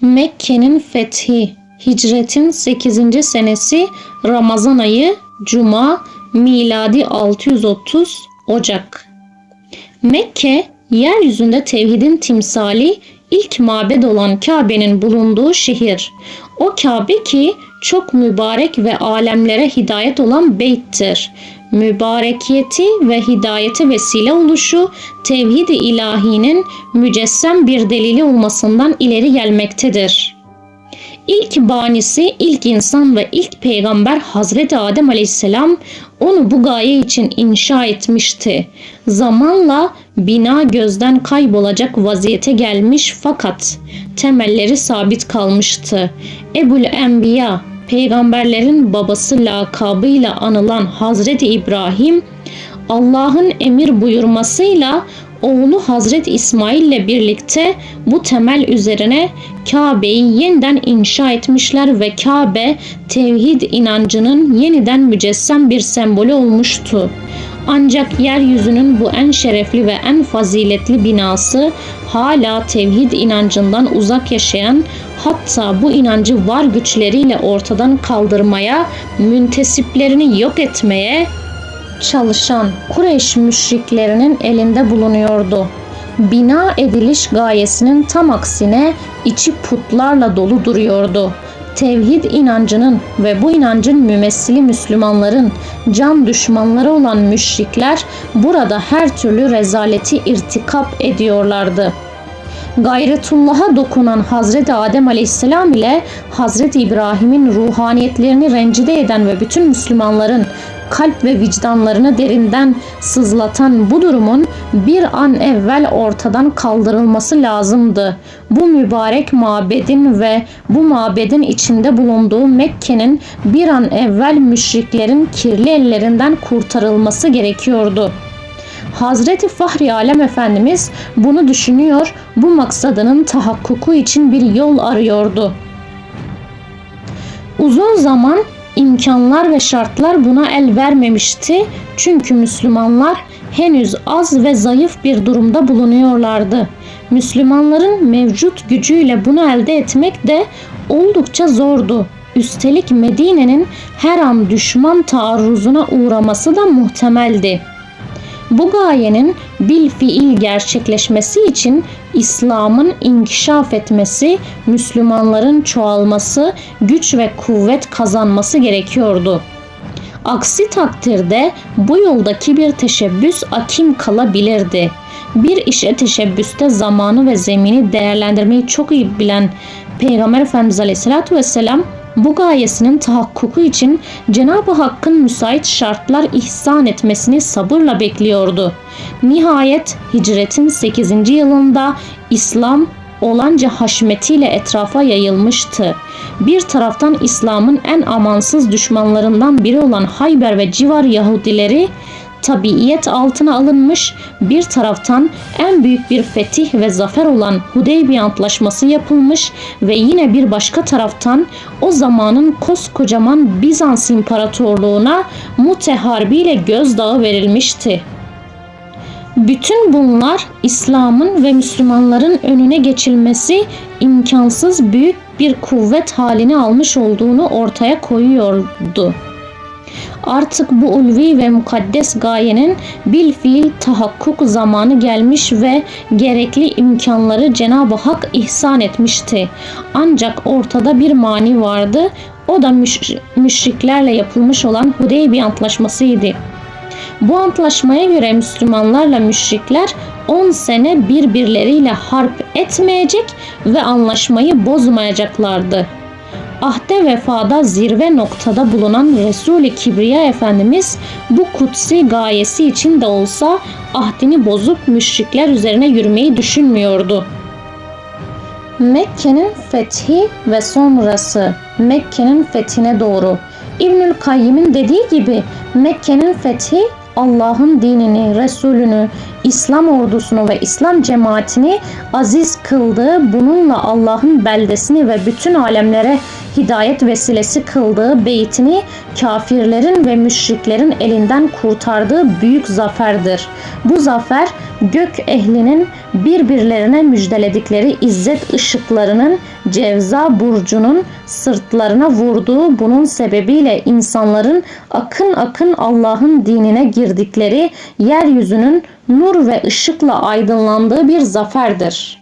Mekke'nin fethi Hicretin 8. senesi Ramazan ayı Cuma miladi 630 Ocak Mekke yeryüzünde tevhidin timsali ilk mabed olan Kabe'nin bulunduğu şehir. O Kabe ki çok mübarek ve alemlere hidayet olan beyttir. Mübarekiyeti ve hidayete vesile oluşu tevhid-i ilahinin mücessem bir delili olmasından ileri gelmektedir. İlk banisi, ilk insan ve ilk peygamber Hazreti Adem Aleyhisselam onu bu gaye için inşa etmişti. Zamanla bina gözden kaybolacak vaziyete gelmiş fakat temelleri sabit kalmıştı. Ebul Enbiya, peygamberlerin babası lakabıyla anılan Hazreti İbrahim, Allah'ın emir buyurmasıyla oğlu Hazreti İsmail ile birlikte bu temel üzerine Kabe'yi yeniden inşa etmişler ve Kabe tevhid inancının yeniden mücessem bir sembolü olmuştu. Ancak yeryüzünün bu en şerefli ve en faziletli binası hala tevhid inancından uzak yaşayan hatta bu inancı var güçleriyle ortadan kaldırmaya, müntesiplerini yok etmeye çalışan Kureyş müşriklerinin elinde bulunuyordu. Bina ediliş gayesinin tam aksine içi putlarla dolu duruyordu. Tevhid inancının ve bu inancın mümessili Müslümanların can düşmanları olan müşrikler burada her türlü rezaleti irtikap ediyorlardı. Gayretullah'a dokunan Hazreti Adem Aleyhisselam ile Hazreti İbrahim'in ruhaniyetlerini rencide eden ve bütün Müslümanların kalp ve vicdanlarını derinden sızlatan bu durumun bir an evvel ortadan kaldırılması lazımdı. Bu mübarek mabedin ve bu mabedin içinde bulunduğu Mekke'nin bir an evvel müşriklerin kirli ellerinden kurtarılması gerekiyordu. Hazreti Fahri Alem Efendimiz bunu düşünüyor, bu maksadının tahakkuku için bir yol arıyordu. Uzun zaman imkanlar ve şartlar buna el vermemişti. Çünkü Müslümanlar henüz az ve zayıf bir durumda bulunuyorlardı. Müslümanların mevcut gücüyle bunu elde etmek de oldukça zordu. Üstelik Medine'nin her an düşman taarruzuna uğraması da muhtemeldi. Bu gayenin bil fiil gerçekleşmesi için İslam'ın inkişaf etmesi, Müslümanların çoğalması, güç ve kuvvet kazanması gerekiyordu. Aksi takdirde bu yoldaki bir teşebbüs akim kalabilirdi. Bir işe teşebbüste zamanı ve zemini değerlendirmeyi çok iyi bilen Peygamber Efendimiz Aleyhisselatü Vesselam bu gayesinin tahakkuku için Cenab-ı Hakk'ın müsait şartlar ihsan etmesini sabırla bekliyordu. Nihayet hicretin 8. yılında İslam olanca haşmetiyle etrafa yayılmıştı. Bir taraftan İslam'ın en amansız düşmanlarından biri olan Hayber ve civar Yahudileri tabiiyet altına alınmış, bir taraftan en büyük bir fetih ve zafer olan Hudeybiye Antlaşması yapılmış ve yine bir başka taraftan o zamanın koskocaman Bizans İmparatorluğuna Mute Harbi gözdağı verilmişti. Bütün bunlar İslam'ın ve Müslümanların önüne geçilmesi imkansız büyük bir kuvvet halini almış olduğunu ortaya koyuyordu. Artık bu ulvi ve mukaddes gayenin bil fiil tahakkuk zamanı gelmiş ve gerekli imkanları Cenab-ı Hak ihsan etmişti. Ancak ortada bir mani vardı. O da müş- müşriklerle yapılmış olan Hudeybiye Antlaşması'ydı. Bu antlaşmaya göre Müslümanlarla müşrikler 10 sene birbirleriyle harp etmeyecek ve anlaşmayı bozmayacaklardı. Ahde vefada zirve noktada bulunan Resul-i Kibriya Efendimiz bu kutsi gayesi için de olsa ahdini bozup müşrikler üzerine yürümeyi düşünmüyordu. Mekke'nin fethi ve sonrası Mekke'nin fethine doğru. İbnül Kayyim'in dediği gibi Mekke'nin fethi Allah'ın dinini, Resulünü, İslam ordusunu ve İslam cemaatini aziz kıldığı, bununla Allah'ın beldesini ve bütün alemlere hidayet vesilesi kıldığı beytini kafirlerin ve müşriklerin elinden kurtardığı büyük zaferdir. Bu zafer gök ehlinin birbirlerine müjdeledikleri izzet ışıklarının Cevza burcunun sırtlarına vurduğu bunun sebebiyle insanların akın akın Allah'ın dinine girdikleri yeryüzünün nur ve ışıkla aydınlandığı bir zaferdir.